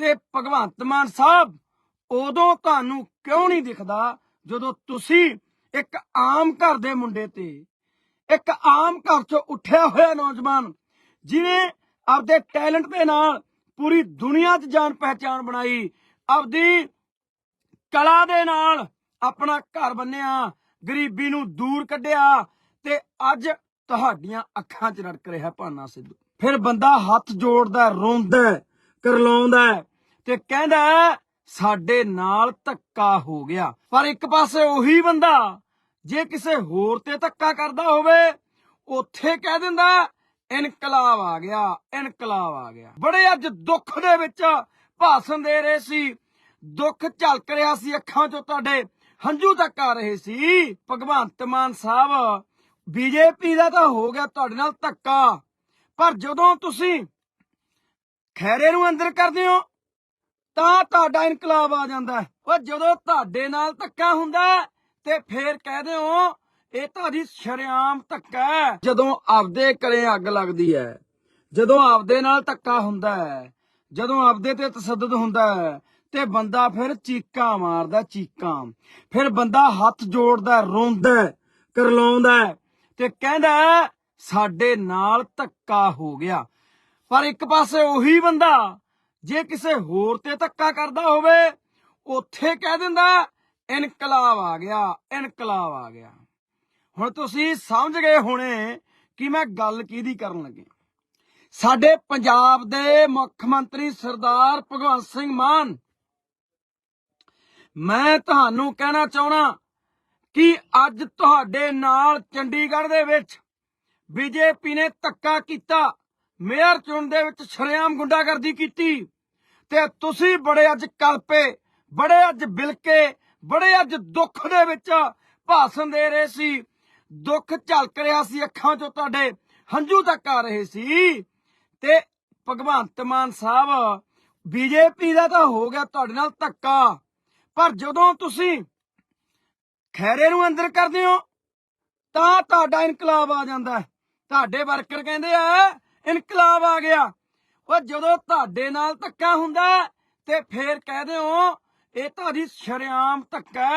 ਤੇ ਭਗਵੰਤ ਮਾਨ ਸਾਹਿਬ, ਉਦੋਂ ਤੁਹਾਨੂੰ ਕਿਉਂ ਨਹੀਂ ਦਿਖਦਾ ਜਦੋਂ ਤੁਸੀਂ ਇੱਕ ਆਮ ਘਰ ਦੇ ਮੁੰਡੇ ਤੇ, ਇੱਕ ਆਮ ਘਰ ਚੋਂ ਉੱਠਿਆ ਹੋਇਆ ਨੌਜਵਾਨ, ਜਿਨੇ ਆਪਦੇ ਟੈਲੈਂਟ ਦੇ ਨਾਲ ਪੂਰੀ ਦੁਨੀਆ 'ਚ ਜਾਣ ਪਹਿਚਾਨ ਬਣਾਈ, ਆਪਦੀ ਕਲਾ ਦੇ ਨਾਲ ਆਪਣਾ ਘਰ ਬੰਨਿਆ, ਗਰੀਬੀ ਨੂੰ ਦੂਰ ਕੱਢਿਆ ਤੇ ਅੱਜ ਤੁਹਾਡੀਆਂ ਅੱਖਾਂ 'ਚ ਰੜਕ ਰਿਹਾ ਭਾਨਾ ਸਿੱਧੂ। ਫਿਰ ਬੰਦਾ ਹੱਥ ਜੋੜਦਾ, ਰੋਂਦਾ, ਕਰਲਾਉਂਦਾ ਤੇ ਕਹਿੰਦਾ, ਸਾਡੇ ਨਾਲ ਧੱਕਾ ਹੋ ਗਿਆ। ਪਰ ਇੱਕ ਪਾਸੇ ਉਹੀ ਬੰਦਾ, ਜੇ ਕਿਸੇ ਹੋਰ ਤੇ ਧੱਕਾ ਕਰਦਾ ਹੋਵੇ, ਉੱਥੇ ਕਹਿ ਦਿੰਦਾ, ਇਨਕਲਾਬ ਆ ਗਿਆ, ਇਨਕਲਾਬ ਆ ਗਿਆ। ਬੜੇ ਅੱਜ ਦੁੱਖ ਦੇ ਵਿੱਚ ਭਾਸ਼ਣ ਦੇ ਰਹੇ ਸੀ। ਦੁੱਖ ਝਲਕ ਰਿਹਾ ਸੀ ਅੱਖਾਂ 'ਚੋਂ ਤੁਹਾਡੇ। ਹੰਝੂ ਤੱਕ ਆ ਰਹੇ ਸੀ। ਭਗਵੰਤ ਮਾਨ ਸਾਹਿਬ ਬੀਜੇਪੀ ਦਾ ਤਾਂ ਹੋ ਗਿਆ ਤੁਹਾਡੇ ਨਾਲ ਧੱਕਾ। ਪਰ ਜਦੋਂ ਤੁਸੀਂ ਖੈਰੇ ਨੂੰ ਅੰਦਰ ਕਰਦੇ ਹੋ ਤਾਂ ਤੁਹਾਡਾ ਇਨਕਲਾਬ ਆ ਜਾਂਦਾ ਉਹ ਜਦੋਂ ਤੁਹਾਡੇ ਨਾਲ ਧੱਕਾ ਹੁੰਦਾ ਤੇ ਫੇਰ ਕਹਦੇ ਹੋ ਇਹ ਤੁਹਾਡੀ ਸ਼ਰਿਆਮ ਧੱਕਾ ਜਦੋਂ ਆਪਦੇ ਕਲੇ ਅੱਗ ਲੱਗਦੀ ਹੈ, ਜਦੋਂ ਆਪਦੇ ਨਾਲ ਧੱਕਾ ਹੁੰਦਾ ਹੈ, ਜਦੋਂ ਆਪਦੇ ਤੇ ਤਸੱਦਦ ਹੁੰਦਾ ਹੈ, ਤੇ ਬੰਦਾ ਫਿਰ ਚੀਕਾਂ ਮਾਰਦਾ, ਚੀਕਾਂ। ਫਿਰ ਬੰਦਾ ਹੱਥ ਜੋੜਦਾ, ਰੋਂਦਾ ਕਰਲਾਉਂਦਾ ਤੇ ਕਹਿੰਦਾ ਸਾਡੇ ਨਾਲ ਧੱਕਾ ਹੋ ਗਿਆ। ਪਰ ਇੱਕ ਪਾਸੇ ਉਹੀ ਬੰਦਾ ਜੇ ਕਿਸੇ ਹੋਰ ਤੇ ਧੱਕਾ ਕਰਦਾ ਹੋਵੇ, ਉੱਥੇ ਕਹਿ ਦਿੰਦਾ, ਇਨਕਲਾਬ ਆ ਗਿਆ, ਇਨਕਲਾਬ ਆ ਗਿਆ। ਹੁਣ ਤੁਸੀਂ ਸਮਝ ਗਏ ਹੋਣੇ ਕਿ ਮੈਂ ਗੱਲ ਕਿਹਦੀ ਕਰਨ ਲੱਗੇ। ਸਾਡੇ ਪੰਜਾਬ ਦੇ ਮੁੱਖ ਮੰਤਰੀ ਸਰਦਾਰ ਭਗਵੰਤ ਸਿੰਘ ਮਾਨ, ਮੈਂ ਤੁਹਾਨੂੰ ਕਹਿਣਾ ਚਾਹਣਾ ਕਿ ਅੱਜ ਤੁਹਾਡੇ ਨਾਲ ਚੰਡੀਗੜ੍ਹ ਦੇ ਵਿੱਚ ਬੀਜੇਪੀ ਨੇ ਧੱਕਾ ਕੀਤਾ। ਮੇਅਰ ਚੁਣ ਦੇ ਵਿੱਚ ਸ਼ਰੇਆਮ ਗੁੰਡਾਗਰਦੀ ਕੀਤੀ ਤੇ ਤੁਸੀਂ ਬੜੇ ਅੱਜ ਕਲਪੇ, ਬੜੇ ਅੱਜ ਬਿਲਕੇ, ਬੜੇ ਅੱਜ ਦੁੱਖ ਦੇ ਵਿੱਚ ਭਾਸ਼ਣ ਦੇ ਰਹੇ ਸੀ। ਦੁੱਖ ਝਲਕ ਰਿਹਾ ਸੀ ਅੱਖਾਂ 'ਚੋਂ ਤੁਹਾਡੇ ਹੰਝੂ ਤੱਕ ਆ ਰਹੇ ਸੀ। ਤੇ ਭਗਵੰਤ ਮਾਨ ਸਾਹਿਬ, ਬੀਜੇਪੀ ਦਾ ਤਾਂ ਹੋ ਗਿਆ ਤੁਹਾਡੇ ਨਾਲ ਧੱਕਾ। ਪਰ ਜਦੋਂ ਤੁਸੀਂ ਖੈਰੇ ਨੂੰ ਅੰਦਰ ਕਰਦੇ ਹੋ, ਤਾਂ ਤੁਹਾਡਾ ਇਨਕਲਾਬ ਆ ਜਾਂਦਾ। ਤੁਹਾਡੇ ਵਰਕਰ ਕਹਿੰਦੇ ਆ ਇਨਕਲਾਬ ਆ ਗਿਆ। ਉਹ ਜਦੋਂ ਤੁਹਾਡੇ ਨਾਲ ਧੱਕਾ ਹੁੰਦਾ ਤੇ ਫੇਰ ਕਹਦੇ ਹੋ ਇਹ ਤੁਹਾਡੀ ਸ਼ਰਿਆਮ ਧੱਕਾ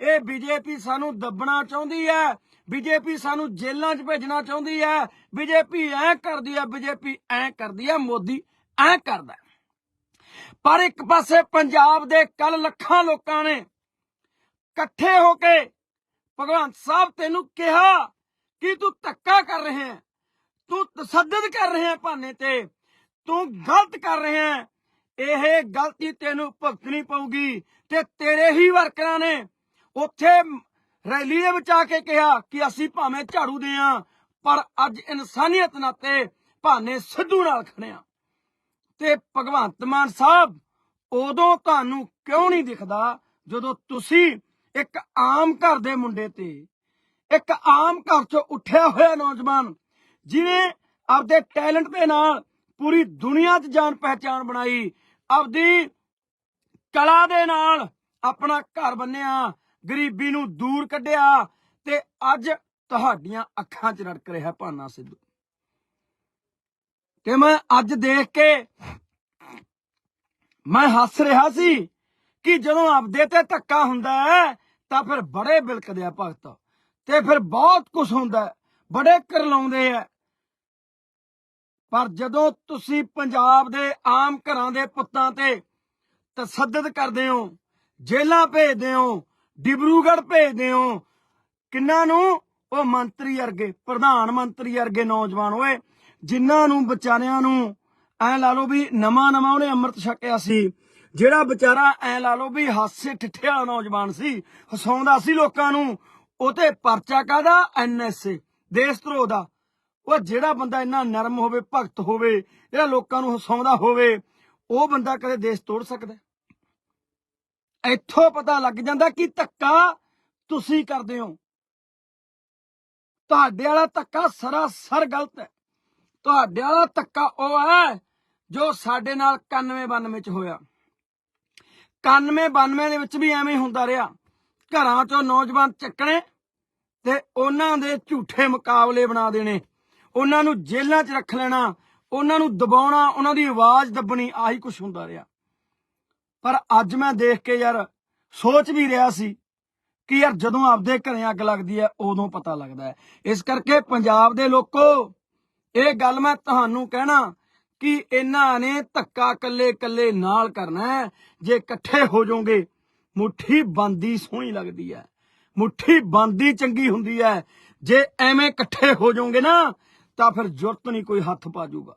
ਇਹ ਬੀਜੇਪੀ ਸਾਨੂੰ ਦੱਬਣਾ ਚਾਹੁੰਦੀ ਹੈ, ਬੀਜੇਪੀ ਸਾਨੂੰ ਜੇਲ੍ਹਾਂ 'ਚ ਭੇਜਣਾ ਚਾਹੁੰਦੀ ਹੈ। ਬੀਜੇਪੀ ਐ ਕਰਦੀ ਹੈ, ਬੀਜੇਪੀ ਐ ਕਰਦੀ ਹੈ, ਮੋਦੀ ਐ ਕਰਦਾ ਪਰ ਇੱਕ ਪਾਸੇ ਪੰਜਾਬ ਦੇ ਕੱਲ ਲੱਖਾਂ ਲੋਕਾਂ ਨੇ ਇਕੱਠੇ ਹੋ ਕੇ ਭਗਵੰਤ ਸਾਹਿਬ ਤੈਨੂੰ ਕਿਹਾ ਕਿ ਤੂੰ ਧੱਕਾ ਕਰ ਰਹੇ ਹੈ। ਤੂੰ ਤਸੱਦਦ ਕਰ ਰਿਹਾ ਹੈ ਭਾਨੇ ਤੇ। ਤੂੰ ਗਲਤ ਕਰ ਰਿਹਾ ਇਹ ਗਲਤੀ ਤੈਨੂੰ ਭੁਗਤਣੀ ਪਊਗੀ ਤੇ ਤੇਰੇ ਹੀ ਵਰਕਰਾਂ ਨੇ ਉੱਥੇ ਰੈਲੀ ਦੇ ਵਿੱਚ ਆ ਕੇ ਕਿਹਾ ਕਿ ਅਸੀਂ ਭਾਵੇਂ ਝਾੜੂ ਦੇ ਆ, ਪਰ ਅੱਜ ਇਨਸਾਨੀਅਤ ਨਾਤੇ ਭਾਨੇ ਸਿੱਧੂ ਨਾਲ ਖੜਿਆ ਤੇ ਭਗਵੰਤ ਮਾਨ ਸਾਹਿਬ, ਉਦੋਂ ਤੁਹਾਨੂੰ ਕਿਉਂ ਨਹੀਂ ਦਿਖਦਾ ਜਦੋਂ ਤੁਸੀਂ ਇੱਕ ਆਮ ਘਰ ਦੇ ਮੁੰਡੇ ਤੇ, ਇੱਕ ਆਮ ਘਰ ਚੋਂ ਉੱਠਿਆ ਹੋਇਆ ਨੌਜਵਾਨ ਜਿਨੇ ਆਪਦੇ ਟੈਲੈਂਟ ਦੇ ਨਾਲ ਪੂਰੀ ਦੁਨੀਆ 'ਚ ਜਾਣ ਪਹਿਚਾਨ ਬਣਾਈ ਆਪਦੀ ਕਲਾ ਦੇ ਨਾਲ ਆਪਣਾ ਘਰ ਬੰਨਿਆ ਗਰੀਬੀ ਨੂੰ ਦੂਰ ਕੱਢਿਆ ਤੇ ਅੱਜ ਤੁਹਾਡੀਆਂ ਅੱਖਾਂ 'ਚ ਰੜਕ ਰਿਹਾ ਭਾਨਾ ਸਿੱਧੂ। ਤੇ ਮੈਂ ਅੱਜ ਦੇਖ ਕੇ ਮੈਂ ਹੱਸ ਰਿਹਾ ਸੀ ਕਿ ਜਦੋਂ ਆਪਦੇ ਤੇ ਧੱਕਾ ਹੁੰਦਾ ਹੈ ਤਾਂ ਫਿਰ ਬੜੇ ਬਿਲਕਦੇ ਆ ਭਗਤ। ਤੇ ਫਿਰ ਬਹੁਤ ਕੁਝ ਹੁੰਦਾ ਹੈ, ਬੜੇ ਕਰਲਾਉਂਦੇ ਆ। ਪਰ ਜਦੋਂ ਤੁਸੀਂ ਪੰਜਾਬ ਦੇ ਆਮ ਘਰਾਂ ਦੇ ਪੁੱਤਾਂ ਤੇ ਤਸੱਦਦ ਕਰਦੇ ਹੋ, ਜੇਲ੍ਹਾਂ ਭੇਜਦੇ ਹੋ, ਡਿਬਰੂਗੜ੍ਹ ਭੇਜਦੇ ਹੋ, ਕਿੰਨਾਂ ਨੂੰ? ਉਹ ਮੰਤਰੀ ਵਰਗੇ, ਪ੍ਰਧਾਨ ਮੰਤਰੀ ਵਰਗੇ ਨੌਜਵਾਨ ਓਏ, ਜਿਨ੍ਹਾਂ ਨੂੰ ਵਿਚਾਰਿਆਂ ਨੂੰ ਐ ਲਾ ਲਓ ਵੀ ਨਵਾਂ ਨਵਾਂ ਉਹਨੇ ਅੰਮ੍ਰਿਤ ਛਕਿਆ ਸੀ, ਜਿਹੜਾ ਵਿਚਾਰਾ ਐ ਲਾ ਲਓ ਵੀ ਹਾਸੇ ਠਿੱਠੇ ਵਾਲਾ ਨੌਜਵਾਨ ਸੀ, ਹਸਾਉਂਦਾ ਸੀ ਲੋਕਾਂ ਨੂੰ, ਉਹ ਤੇ ਪਰਚਾ ਕਾਦਾ ਐਨਐਸਏ ਦੇਸ਼ ਧਰੋਹ ਦਾ। ਉਹ ਜਿਹੜਾ ਬੰਦਾ ਇੰਨਾ ਨਰਮ ਹੋਵੇ, ਭਗਤ ਹੋਵੇ, ਜਿਹੜਾ ਲੋਕਾਂ ਨੂੰ ਹਸਾਉਂਦਾ ਹੋਵੇ, ਉਹ ਬੰਦਾ ਕਦੇ ਦੇਸ਼ ਤੋੜ ਸਕਦਾ ਹੈ? ਇੱਥੋਂ ਪਤਾ ਲੱਗ ਜਾਂਦਾ ਕਿ ਧੱਕਾ ਤੁਸੀਂ ਕਰਦੇ ਹੋ। ਤੁਹਾਡੇ ਵਾਲਾ ਧੱਕਾ ਸਰਾਸਰ ਗਲਤ ਹੈ। ਤੁਹਾਡੇ ਵਾਲਾ ਧੱਕਾ ਉਹ ਹੈ ਜੋ ਸਾਡੇ ਨਾਲ 91 92 ਚ ਹੋਇਆ। 91 92 ਦੇ ਵਿੱਚ ਵੀ ਐਵੇਂ ਹੁੰਦਾ ਰਿਹਾ। ਘਰਾਂ ਚੋਂ ਨੌਜਵਾਨ ਚੱਕਣੇ ਤੇ ਉਹਨਾਂ ਦੇ ਝੂਠੇ ਮੁਕਾਬਲੇ ਬਣਾ ਦੇਣੇ। ਉਹਨਾਂ ਨੂੰ ਜੇਲ੍ਹਾਂ 'ਚ ਰੱਖ ਲੈਣਾ, ਉਹਨਾਂ ਨੂੰ ਦਬਾਉਣਾ, ਉਹਨਾਂ ਦੀ ਆਵਾਜ਼ ਦੱਬਣੀ, ਆਹੀ ਕੁਝ ਹੁੰਦਾ ਰਿਹਾ। ਪਰ ਅੱਜ ਮੈਂ ਦੇਖ ਕੇ ਯਾਰ ਸੋਚ ਵੀ ਰਿਹਾ ਸੀ ਕਿ ਯਾਰ ਜਦੋਂ ਆਪਦੇ ਘਰੇ ਅੱਗ ਲੱਗਦੀ ਹੈ, ਉਦੋਂ ਪਤਾ ਲੱਗਦਾ ਹੈ। ਇਸ ਕਰਕੇ ਪੰਜਾਬ ਦੇ ਲੋਕੋ, ਇਹ ਗੱਲ ਮੈਂ ਤੁਹਾਨੂੰ ਕਹਿਣਾ ਕਿ ਇਹਨਾਂ ਨੇ ਧੱਕਾ ਕੱਲੇ ਕੱਲੇ ਨਾਲ ਕਰਨਾ ਹੈ। ਜੇ ਇਕੱਠੇ ਹੋ ਜਾਓਗੇ, ਮੁੱਠੀ ਬੰਦੀ ਸੋਹਣੀ ਲੱਗਦੀ ਹੈ। ਮੁੱਠੀ ਬੰਦੀ ਚੰਗੀ ਹੁੰਦੀ ਹੈ। ਜੇ ਐਵੇਂ ਇਕੱਠੇ ਹੋ ਜਾਓਗੇ ਨਾ ਤਾਂ ਫਿਰ ਜੁਰਤ ਨਹੀਂ ਕੋਈ ਹੱਥ ਪਾ ਜਾਊਗਾ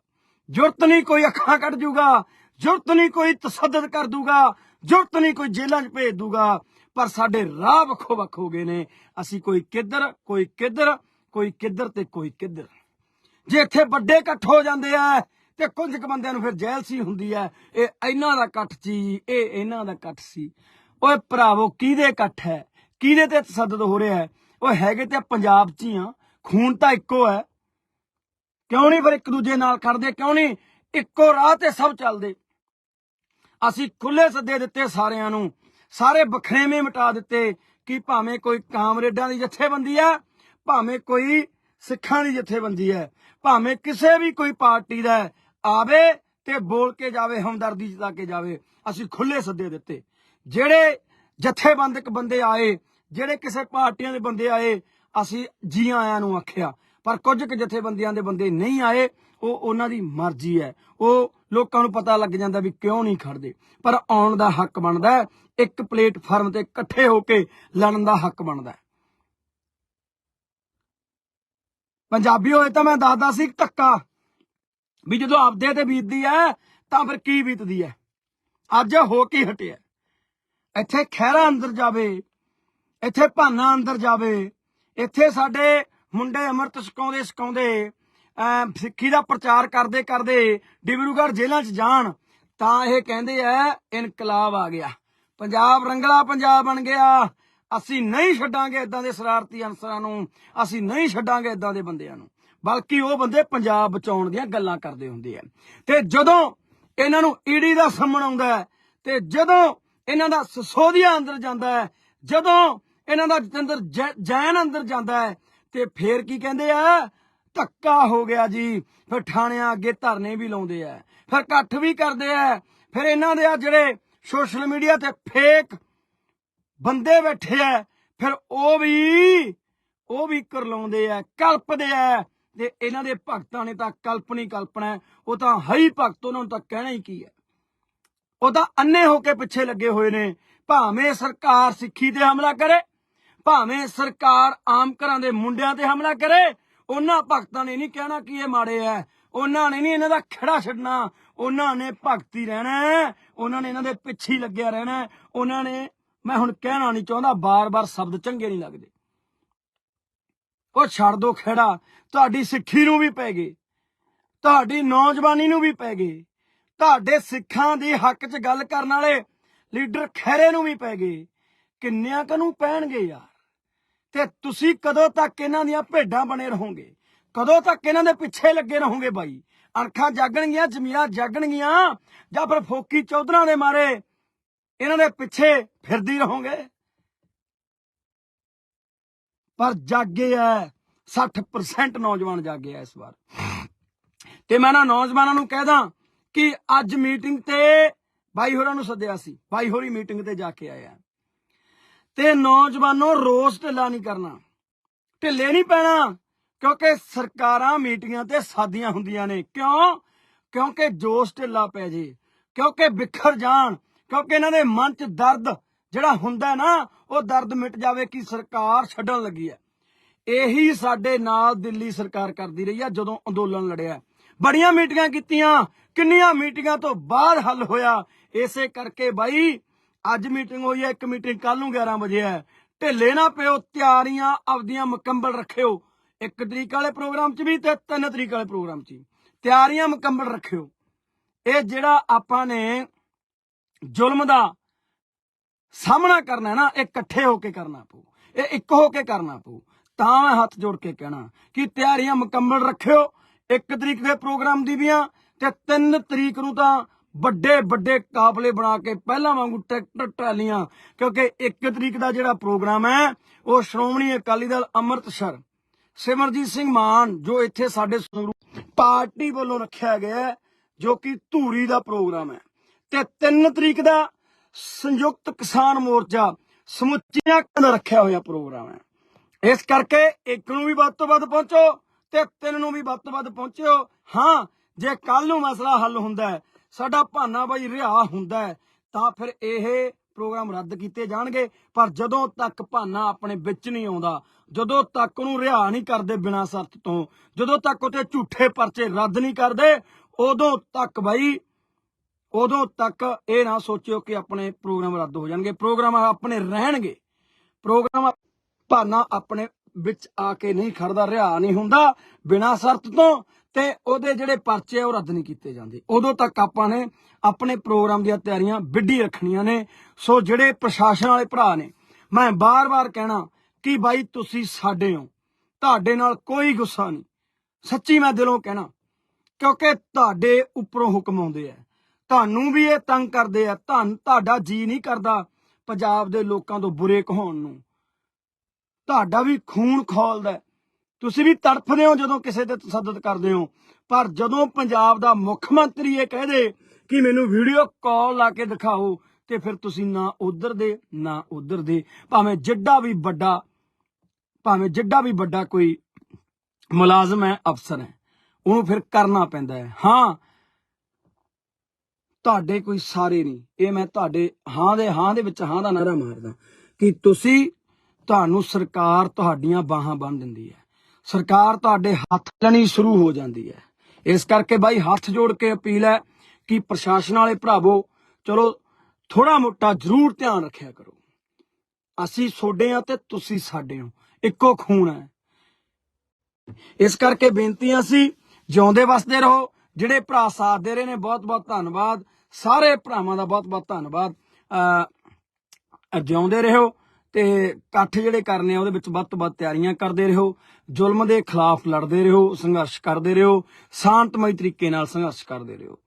ਜੁਰਤ ਨਹੀਂ ਕੋਈ ਅੱਖਾਂ ਕੱਢ ਜੂਗਾ। ਜੁਰਤ ਨਹੀਂ ਕੋਈ ਤਸੱਦਦ ਕਰ ਦੂਗਾ। ਜੁਰਤ ਨਹੀਂ ਕੋਈ ਜੇਲ੍ਹਾਂ 'ਚ ਭੇਜ ਦੂਗਾ। ਪਰ ਸਾਡੇ ਰਾਹ ਵੱਖੋ ਵੱਖ ਹੋ ਗਏ ਨੇ। ਅਸੀਂ ਕੋਈ ਕਿੱਧਰ ਕੋਈ ਕਿੱਧਰ ਕੋਈ ਕਿੱਧਰ ਤੇ ਕੋਈ ਕਿੱਧਰ। ਜੇ ਇੱਥੇ ਵੱਡੇ ਇਕੱਠ ਹੋ ਜਾਂਦੇ ਆ, ਤੇ ਕੁਝ ਕੁ ਬੰਦਿਆਂ ਨੂੰ ਫਿਰ ਜੈਲਸੀ ਹੁੰਦੀ ਹੈ ਇਹ ਇਹਨਾਂ ਦਾ ਇਕੱਠ ਸੀ, ਇਹ ਇਹਨਾਂ ਦਾ ਇਕੱਠ ਸੀ। ਓਏ ਭਰਾਵੋ, ਕਿਹਦੇ ਇਕੱਠ ਹੈ? ਕਿਹਦੇ ਤੇ ਤਸੱਦਦ ਹੋ ਰਿਹਾ ਹੈ? ਉਹ ਹੈਗੇ ਤੇ ਪੰਜਾਬ 'ਚ ਹੀ ਆ। ਖੂਨ ਤਾਂ ਇੱਕੋ ਹੈ। ਕਿਉਂ ਨਹੀਂ ਫਿਰ ਇੱਕ ਦੂਜੇ ਨਾਲ ਖੜਦੇ? ਕਿਉਂ ਨਹੀਂ? ਇੱਕੋ ਰਾਹ ਤੇ ਸਭ ਚੱਲਦੇ। ਅਸੀਂ ਖੁੱਲੇ ਸੱਦੇ ਦਿੱਤੇ ਸਾਰਿਆਂ ਨੂੰ। ਸਾਰੇ ਬਖਰੇਵੇਂ ਮਿਟਾ ਦਿੱਤੇ ਕਿ ਭਾਵੇਂ ਕੋਈ ਕਾਮਰੇਡਾਂ ਦੀ ਜਥੇਬੰਦੀ ਹੈ ਭਾਵੇਂ ਕੋਈ ਸਿੱਖਾਂ ਦੀ ਜਥੇਬੰਦੀ ਹੈ ਭਾਵੇਂ ਕਿਸੇ ਵੀ ਕੋਈ ਪਾਰਟੀ ਦਾ ਆਵੇ ਤੇ ਬੋਲ ਕੇ ਜਾਵੇ, ਹਮਦਰਦੀ ਜਤਾ ਕੇ ਜਾਵੇ, ਅਸੀਂ ਖੁੱਲੇ ਸੱਦੇ ਦਿੱਤੇ। ਜਿਹੜੇ ਜਥੇਬੰਦਕ ਬੰਦੇ ਆਏ, ਜਿਹੜੇ ਕਿਸੇ ਪਾਰਟੀਆਂ ਦੇ ਬੰਦੇ ਆਏ, ਅਸੀਂ ਜੀ ਆਇਆਂ ਨੂੰ ਆਖਿਆ ਪਰ ਕੁਝ ਕੁ ਜਥੇਬੰਦੀਆਂ ਦੇ ਬੰਦੇ ਨਹੀਂ ਆਏ, ਉਹ ਉਹਨਾਂ ਦੀ ਮਰਜ਼ੀ ਹੈ। ਉਹ ਲੋਕਾਂ ਨੂੰ ਪਤਾ ਲੱਗ ਜਾਂਦਾ ਵੀ ਕਿਉਂ ਨਹੀਂ ਖੜਦੇ ਪਰ ਆਉਣ ਦਾ ਹੱਕ ਬਣਦਾ ਇੱਕ ਪਲੇਟਫਾਰਮ ਤੇ ਇਕੱਠੇ ਹੋ ਕੇ ਲੜਨ ਦਾ ਹੱਕ ਬਣਦਾ ਪੰਜਾਬੀ ਹੋਏ ਤਾਂ ਮੈਂ ਦੱਸਦਾ ਸੀ ਧੱਕਾ। ਵੀ ਜਦੋਂ ਆਪਦੇ ਤੇ ਬੀਤਦੀ ਹੈ, ਤਾਂ ਫਿਰ ਕੀ ਬੀਤਦੀ ਹੈ? ਅੱਜ ਹੋ ਕੀ ਹਟਿਆ ਇੱਥੇ ਖਹਿਰਾ ਅੰਦਰ ਜਾਵੇ, ਇੱਥੇ ਭਾਨਾ ਅੰਦਰ ਜਾਵੇ, ਇੱਥੇ ਸਾਡੇ ਮੁੰਡੇ ਅੰਮ੍ਰਿਤ ਛਕਾਉਂਦੇ ਛਕਾਉਂਦੇ ਅਮ ਸਿੱਖੀ ਦਾ ਪ੍ਰਚਾਰ ਕਰਦੇ ਕਰਦੇ ਡਿਬਰੂਗੜ੍ਹ ਜੇਲ੍ਹਾਂ 'ਚ ਜਾਣ, ਤਾਂ ਇਹ ਕਹਿੰਦੇ ਐ ਇਨਕਲਾਬ ਆ ਗਿਆ। ਪੰਜਾਬ ਰੰਗਲਾ ਪੰਜਾਬ ਬਣ ਗਿਆ। ਅਸੀਂ ਨਹੀਂ ਛੱਡਾਂਗੇ ਇਦਾਂ ਦੇ ਸ਼ਰਾਰਤੀ ਅਨਸਰਾਂ ਨੂੰ, ਅਸੀਂ ਨਹੀਂ ਛੱਡਾਂਗੇ ਇਦਾਂ ਦੇ ਬੰਦਿਆਂ ਨੂੰ। ਬਲਕਿ ਉਹ ਬੰਦੇ ਪੰਜਾਬ ਬਚਾਉਣ ਦੀਆਂ ਗੱਲਾਂ ਕਰਦੇ ਹੁੰਦੇ ਆ। ਤੇ ਜਦੋਂ ਇਹਨਾਂ ਨੂੰ ਈਡੀ ਦਾ ਸੰਮਣ ਆਉਂਦਾ ਹੈ, ਤੇ ਜਦੋਂ ਇਹਨਾਂ ਦਾ ਸਸੋਦੀਆ ਅੰਦਰ ਜਾਂਦਾ ਹੈ, ਜਦੋਂ ਇਹਨਾਂ ਦਾ ਅੰਦਰ ਜੈਨ ਅੰਦਰ ਜਾਂਦਾ ਹੈ ਤੇ ਫੇਰ ਕੀ ਕਹਿੰਦੇ ਆ? ਧੱਕਾ ਹੋ ਗਿਆ ਜੀ। ਫਿਰ ਥਾਣਿਆਂ ਅੱਗੇ ਧਰਨੇ ਵੀ ਲਾਉਂਦੇ ਆ। ਫਿਰ ਇਕੱਠ ਵੀ ਕਰਦੇ ਆ। ਫਿਰ ਇਹਨਾਂ ਦੇ ਆ ਜਿਹੜੇ ਸੋਸ਼ਲ ਮੀਡੀਆ ਤੇ ਫੇਕ ਬੰਦੇ ਬੈਠੇ ਆ, ਫਿਰ ਉਹ ਵੀ ਉਹ ਵੀ ਕਰਲਾਉਂਦੇ ਆ, ਕਲਪਦੇ ਆ। ਤੇ ਇਹਨਾਂ ਦੇ ਭਗਤਾਂ ਨੇ ਤਾਂ ਕਲਪਨੀ ਕਲਪਨਾ ਉਹ ਤਾਂ ਹੈ ਭਗਤ ਉਹਨਾਂ ਨੂੰ ਤਾਂ ਕਹਿਣਾ ਹੀ ਕੀ ਹੈ? ਉਹ ਤਾਂ ਅੰਨੇ ਹੋ ਕੇ ਪਿੱਛੇ ਲੱਗੇ ਹੋਏ ਨੇ। ਭਾਵੇਂ ਸਰਕਾਰ ਸਿੱਖੀ ਤੇ ਹਮਲਾ ਕਰੇ ਭਾਵੇਂ ਸਰਕਾਰ ਆਮ ਘਰਾਂ ਦੇ ਮੁੰਡਿਆਂ ਤੇ ਹਮਲਾ ਕਰੇ, ਉਹਨਾਂ ਭਗਤਾਂ ਨੇ ਨਹੀਂ ਕਹਿਣਾ ਕਿ ਇਹ ਮਾੜੇ ਐ। ਉਹਨਾਂ ਨੇ ਨਹੀਂ ਇਹਨਾਂ ਦਾ ਖੜਾ ਛੱਡਣਾ। ਉਹਨਾਂ ਨੇ ਭਗਤੀ ਰਹਿਣਾ ਉਹਨਾਂ ਨੇ ਇਹਨਾਂ ਦੇ ਪਿੱਛੇ ਲੱਗਿਆ ਰਹਿਣਾ ਉਹਨਾਂ ਨੇ, ਮੈਂ ਹੁਣ ਕਹਿਣਾ ਨਹੀਂ ਚਾਹੁੰਦਾ, ਬਾਰ-ਬਾਰ ਸ਼ਬਦ ਚੰਗੇ ਨਹੀਂ ਲੱਗਦੇ। ਉਹ ਛੱਡ ਦੋ ਖੜਾ। ਤੁਹਾਡੀ ਸਿੱਖੀ ਨੂੰ ਵੀ ਪੈ ਗਏ। ਤੁਹਾਡੀ ਨੌਜਵਾਨੀ ਨੂੰ ਵੀ ਪੈ ਗਏ। ਤੁਹਾਡੇ ਸਿੱਖਾਂ ਦੇ ਹੱਕ 'ਚ ਗੱਲ ਕਰਨ ਵਾਲੇ ਲੀਡਰ ਖੈਰੇ ਨੂੰ ਵੀ ਪੈ ਗਏ। ਕਿੰਨਿਆਂ ਕੁ ਨੂੰ ਪੈਣਗੇ ਯਾਰ? ਤੇ ਤੁਸੀਂ ਕਦੋਂ ਤੱਕ ਇਹਨਾਂ ਦੀਆਂ ਭੇਡਾਂ ਬਣੇ ਰਹੋਗੇ? ਕਦੋਂ ਤੱਕ ਇਹਨਾਂ ਦੇ ਪਿੱਛੇ ਲੱਗੇ ਰਹੋਗੇ ਬਾਈ? ਅਣਖਾਂ ਜਾਗਣਗੀਆਂ ਜ਼ਮੀਰਾਂ ਜਾਗਣਗੀਆਂ, ਜਾਂ ਫਿਰ ਫੋਕੀ ਚੌਧਰਾਂ ਦੇ ਮਾਰੇ, ਇਹਨਾਂ ਦੇ ਪਿੱਛੇ ਫਿਰਦੀ ਰਹੋਗੇ? ਪਰ ਜਾਗੇ ਐ 60% ਨੌਜਵਾਨ ਜਾਗੇ ਐ ਇਸ ਵਾਰ। ਤੇ ਮੈਂ ਨਾ ਨੌਜਵਾਨਾਂ ਨੂੰ ਕਹਿਦਾ ਕਿ ਅੱਜ ਮੀਟਿੰਗ ਤੇ ਬਾਈ ਹੋਰਾਂ ਨੂੰ ਸੱਦਿਆ ਸੀ। ਬਾਈ ਹੋਰੀ ਮੀਟਿੰਗ ਤੇ ਜਾ ਕੇ ਆਇਆ ਤੇ ਨੌਜਵਾਨੋ ਰੋਸ ਢਿੱਲਾ ਨਹੀਂ ਕਰਨਾ। ਢਿੱਲੇ ਨਹੀਂ ਪੈਣਾ, ਕਿਉਂਕਿ ਸਰਕਾਰਾਂ ਮੀਟਿੰਗਾਂ ਤੇ ਸਾਦੀਆਂ ਹੁੰਦੀਆਂ ਨੇ। ਕਿਉਂ? ਕਿਉਂਕਿ ਜੋਸ਼ ਢਿੱਲਾ ਪੈ ਜੇ, ਕਿਉਂਕਿ ਬਿਖਰ ਜਾਣ, ਕਿਉਂਕਿ ਇਹਨਾਂ ਦੇ ਮਨ 'ਚ ਦਰਦ ਜਿਹੜਾ ਹੁੰਦਾ ਨਾ, ਉਹ ਦਰਦ ਮਿਟ ਜਾਵੇ ਕਿ ਸਰਕਾਰ ਛੱਡਣ ਲੱਗੀ ਹੈ। ਇਹੀ ਸਾਡੇ ਨਾਲ ਦਿੱਲੀ ਸਰਕਾਰ ਕਰਦੀ ਰਹੀ ਆ ਜਦੋਂ ਅੰਦੋਲਨ ਲੜਿਆ। ਬੜੀਆਂ ਮੀਟਿੰਗਾਂ ਕੀਤੀਆਂ, ਕਿੰਨੀਆਂ ਮੀਟਿੰਗਾਂ ਤੋਂ ਬਾਅਦ ਹੱਲ ਹੋਇਆ। ਇਸੇ ਕਰਕੇ ਬਾਈ ਅੱਜ ਮੀਟਿੰਗ ਹੋਈ ਹੈ, ਇੱਕ ਮੀਟਿੰਗ ਕੱਲ ਨੂੰ 11 ਵਜੇ ਹੈ। ਢਿੱਲੇ ਨਾ ਪਿਓ, ਤਿਆਰੀਆਂ, ਆਪਦੀਆਂ ਮੁਕੰਮਲ ਰੱਖਿਓ। ਇੱਕ ਤਰੀਕ ਵਾਲੇ ਪ੍ਰੋਗਰਾਮ 'ਚ ਵੀ ਤੇ ਤਿੰਨ ਤਰੀਕ ਵਾਲੇ ਪ੍ਰੋਗਰਾਮ 'ਚ ਵੀ। ਤਿਆਰੀਆਂ, ਮੁਕੰਮਲ ਰੱਖਿਓ। ਇਹ ਜਿਹੜਾ ਆਪਾਂ ਨੇ ਜ਼ੁਲਮ ਦਾ ਸਾਹਮਣਾ ਕਰਨਾ ਹੈ ਨਾ, ਇਹ ਇਕੱਠੇ ਹੋ ਕੇ ਕਰਨਾ ਪਊ। ਇਹ ਇੱਕ ਹੋ ਕੇ ਕਰਨਾ ਪਊ। ਤਾਂ ਮੈਂ ਹੱਥ ਜੋੜ ਕੇ ਕਹਿਣਾ ਕਿ ਤਿਆਰੀਆਂ, ਮੁਕੰਮਲ ਰੱਖਿਓ। ਇੱਕ ਤਰੀਕ ਦੇ ਪ੍ਰੋਗਰਾਮ ਦੀ ਵੀਆਂ ਤੇ 3 ਤਰੀਕ ਨੂੰ ਤਾਂ ਵੱਡੇ ਵੱਡੇ ਕਾਫਲੇ ਬਣਾ ਕੇ ਪਹਿਲਾਂ ਵਾਂਗੂ ਟਰੈਕਟਰ ਟਰਾਲੀਆਂ, ਕਿਉਂਕਿ 1 ਤਰੀਕ ਦਾ ਜਿਹੜਾ ਪ੍ਰੋਗਰਾਮ ਹੈ, ਉਹ ਸ਼੍ਰੋਮਣੀ ਅਕਾਲੀ ਦਲ ਅੰਮ੍ਰਿਤਸਰ, ਸਿਮਰਜੀਤ ਸਿੰਘ ਮਾਨ, ਜੋ ਇੱਥੇ ਸਾਡੇ ਪਾਰਟੀ ਵੱਲੋਂ ਰੱਖਿਆ ਗਿਆ ਜੋ ਕਿ ਧੂਰੀ ਦਾ ਪ੍ਰੋਗਰਾਮ ਹੈ। ਤੇ 3 ਤਰੀਕ ਦਾ ਸੰਯੁਕਤ ਕਿਸਾਨ ਮੋਰਚਾ ਸਮੁੱਚੀਆਂ ਦਾ ਰੱਖਿਆ ਹੋਇਆ ਪ੍ਰੋਗਰਾਮ ਹੈ। ਇਸ ਕਰਕੇ ਇੱਕ ਨੂੰ ਵੀ ਵੱਧ ਤੋਂ ਵੱਧ ਪਹੁੰਚੋ ਤੇ ਤਿੰਨ ਨੂੰ ਵੀ ਵੱਧ ਤੋਂ ਵੱਧ ਪਹੁੰਚਿਓ। ਹਾਂ, ਜੇ ਕੱਲ ਨੂੰ ਮਸਲਾ ਹੱਲ ਹੁੰਦਾ ਹੈ ਸਾਡਾ ਭਾਨਾ ਬਾਈ ਰਿਹਾ ਹੁੰਦਾ ਤਾਂ ਫਿਰ ਇਹ ਪ੍ਰੋਗਰਾਮ ਰੱਦ ਕੀਤੇ ਜਾਣਗੇ। ਪਰ ਜਦੋਂ ਤੱਕ ਭਾਨਾ ਆਪਣੇ ਵਿੱਚ ਨਹੀਂ ਆਉਂਦਾ, ਜਦੋਂ ਤੱਕ ਉਹਨੂੰ ਰਿਹਾ ਨਹੀਂ ਕਰਦੇ ਬਿਨਾਂ ਸ਼ਰਤ ਤੋਂ, ਜਦੋਂ ਤੱਕ ਉਤੇ ਝੂਠੇ ਪਰਚੇ ਰੱਦ ਨਹੀਂ ਕਰਦੇ, ਉਦੋਂ ਤੱਕ ਬਾਈ, ਉਦੋਂ ਤੱਕ ਇਹ ਨਾ ਸੋਚਿਓ ਕਿ ਆਪਣੇ ਪ੍ਰੋਗਰਾਮ ਰੱਦ ਹੋ ਜਾਣਗੇ। ਪ੍ਰੋਗਰਾਮ ਆਪਣੇ ਰਹਿਣਗੇ। ਪ੍ਰੋਗਰਾਮ ਭਾਨਾ ਆਪਣੇ ਵਿੱਚ ਆ ਕੇ ਨਹੀਂ ਖੜਦਾ, ਰਿਹਾ ਨਹੀਂ ਹੁੰਦਾ ਬਿਨਾਂ ਸ਼ਰਤ ਤੋਂ ਤੇ ਉਹਦੇ ਜਿਹੜੇ ਪਰਚੇ ਆ ਉਹ ਰੱਦ ਨਹੀਂ ਕੀਤੇ ਜਾਂਦੇ। ਉਦੋਂ ਤੱਕ ਆਪਾਂ ਨੇ ਆਪਣੇ ਪ੍ਰੋਗਰਾਮ ਦੀਆਂ ਤਿਆਰੀਆਂ ਵਿੱਢੀ ਰੱਖਣੀਆਂ ਨੇ। ਸੋ ਜਿਹੜੇ ਪ੍ਰਸ਼ਾਸਨ ਵਾਲੇ ਭਰਾ ਨੇ, ਮੈਂ ਬਾਰ-ਬਾਰ ਕਹਿਣਾ ਕਿ ਬਾਈ ਤੁਸੀਂ ਸਾਡੇ ਹੋ। ਤੁਹਾਡੇ ਨਾਲ ਕੋਈ ਗੁੱਸਾ ਨਹੀਂ। ਸੱਚੀ ਮੈਂ ਦਿਲੋਂ ਕਹਿਣਾ, ਕਿਉਂਕਿ ਤੁਹਾਡੇ ਉੱਪਰੋਂ ਹੁਕਮ ਆਉਂਦੇ ਆ। ਤੁਹਾਨੂੰ ਵੀ ਇਹ ਤੰਗ ਕਰਦੇ ਆ। ਤੁਹਾਨੂੰ ਤੁਹਾਡਾ ਜੀ ਨਹੀਂ ਕਰਦਾ ਪੰਜਾਬ ਦੇ ਲੋਕਾਂ ਤੋਂ ਬੁਰੇ ਕਹਾਉਣ ਨੂੰ। ਤੁਹਾਡਾ ਵੀ ਖੂਨ ਖੋਲਦਾ। ਤੁਸੀਂ ਵੀ ਤੜਫਦੇ ਹੋ ਜਦੋਂ ਕਿਸੇ ਤੇ ਤਸੱਦਦ ਕਰਦੇ ਹੋ। ਪਰ ਜਦੋਂ ਪੰਜਾਬ ਦਾ ਮੁੱਖ ਮੰਤਰੀ ਇਹ ਕਹਿ ਦੇ ਕਿ ਮੈਨੂੰ ਵੀਡੀਓ ਕਾਲ ਲਾ ਕੇ ਦਿਖਾਓ, ਤੇ ਫਿਰ ਤੁਸੀਂ ਨਾ ਉਧਰ ਦੇ, ਨਾ ਉਧਰ ਦੇ। ਭਾਵੇਂ ਜਿੱਡਾ ਵੀ ਵੱਡਾ, ਭਾਵੇਂ ਜਿੱਡਾ ਵੀ ਵੱਡਾ ਕੋਈ ਮੁਲਾਜ਼ਮ ਹੈ, ਅਫਸਰ ਹੈ, ਉਹਨੂੰ ਫਿਰ ਕਰਨਾ ਪੈਂਦਾ ਹੈ। ਹਾਂ, ਤੁਹਾਡੇ ਕੋਈ ਸਾਰੇ ਨਹੀਂ। ਇਹ ਮੈਂ ਤੁਹਾਡੇ ਹਾਂ ਦੇ ਹਾਂ ਦੇ ਵਿੱਚ ਹਾਂ ਦਾ ਨਾਰਾ ਮਾਰਦਾ ਕਿ ਤੁਸੀਂ, ਤੁਹਾਨੂੰ ਸਰਕਾਰ ਤੁਹਾਡੀਆਂ ਬਾਹਾਂ ਬੰਨ ਦਿੰਦੀ ਹੈ। ਸਰਕਾਰ ਤੁਹਾਡੇ ਹੱਥ ਲੈਣੀ ਸ਼ੁਰੂ ਹੋ ਜਾਂਦੀ ਹੈ। ਇਸ ਕਰਕੇ ਬਾਈ ਹੱਥ ਜੋੜ ਕੇ ਅਪੀਲ ਹੈ ਕਿ ਪ੍ਰਸ਼ਾਸਨ ਵਾਲੇ ਭਰਾਵੋ, ਚਲੋ ਥੋੜਾ ਮੋਟਾ ਜ਼ਰੂਰ ਧਿਆਨ ਰੱਖਿਆ ਕਰੋ। ਅਸੀਂ ਤੁਹਾਡੇ ਆ ਤੇ ਤੁਸੀਂ ਸਾਡੇ ਹੋ। ਇੱਕੋ ਖੂਨ ਹੈ। ਇਸ ਕਰਕੇ ਬੇਨਤੀਆਂ ਸੀ, ਜਿਉਂਦੇ ਵਸਦੇ ਰਹੋ। ਜਿਹੜੇ ਭਰਾ ਸਾਥ ਦੇ ਰਹੇ ਨੇ ਬਹੁਤ ਬਹੁਤ ਧੰਨਵਾਦ। ਸਾਰੇ ਭਰਾਵਾਂ ਦਾ ਬਹੁਤ ਬਹੁਤ ਧੰਨਵਾਦ। ਅ ਜਿਉਂਦੇ ਰਹੋ। ਤੇ ਇਕੱਠ ਜਿਹੜੇ ਕਰਨੇ ਆ, ਉਹਦੇ ਵਿੱਚ ਵੱਧ ਤੋਂ ਵੱਧ ਤਿਆਰੀਆਂ ਕਰਦੇ ਰਹੋ। ਜ਼ੁਲਮ ਦੇ ਖਿਲਾਫ ਲੜਦੇ ਰਹੋ, ਸੰਘਰਸ਼ ਕਰਦੇ ਰਹੋ, ਸ਼ਾਂਤਮਈ ਤਰੀਕੇ ਨਾਲ ਸੰਘਰਸ਼ ਕਰਦੇ ਰਹੋ।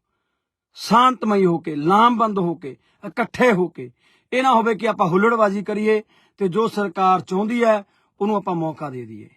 ਸ਼ਾਂਤਮਈ ਹੋ ਕੇ, ਲਾਮਬੰਦ ਹੋ ਕੇ, ਇਕੱਠੇ ਹੋ ਕੇ, ਇਹ ਨਾ ਹੋਵੇ ਕਿ ਆਪਾਂ ਹੁੱਲੜਬਾਜ਼ੀ ਕਰੀਏ ਤੇ ਜੋ ਸਰਕਾਰ ਚਾਹੁੰਦੀ ਹੈ, ਉਹਨੂੰ ਆਪਾਂ ਮੌਕਾ ਦੇ ਦਈਏ।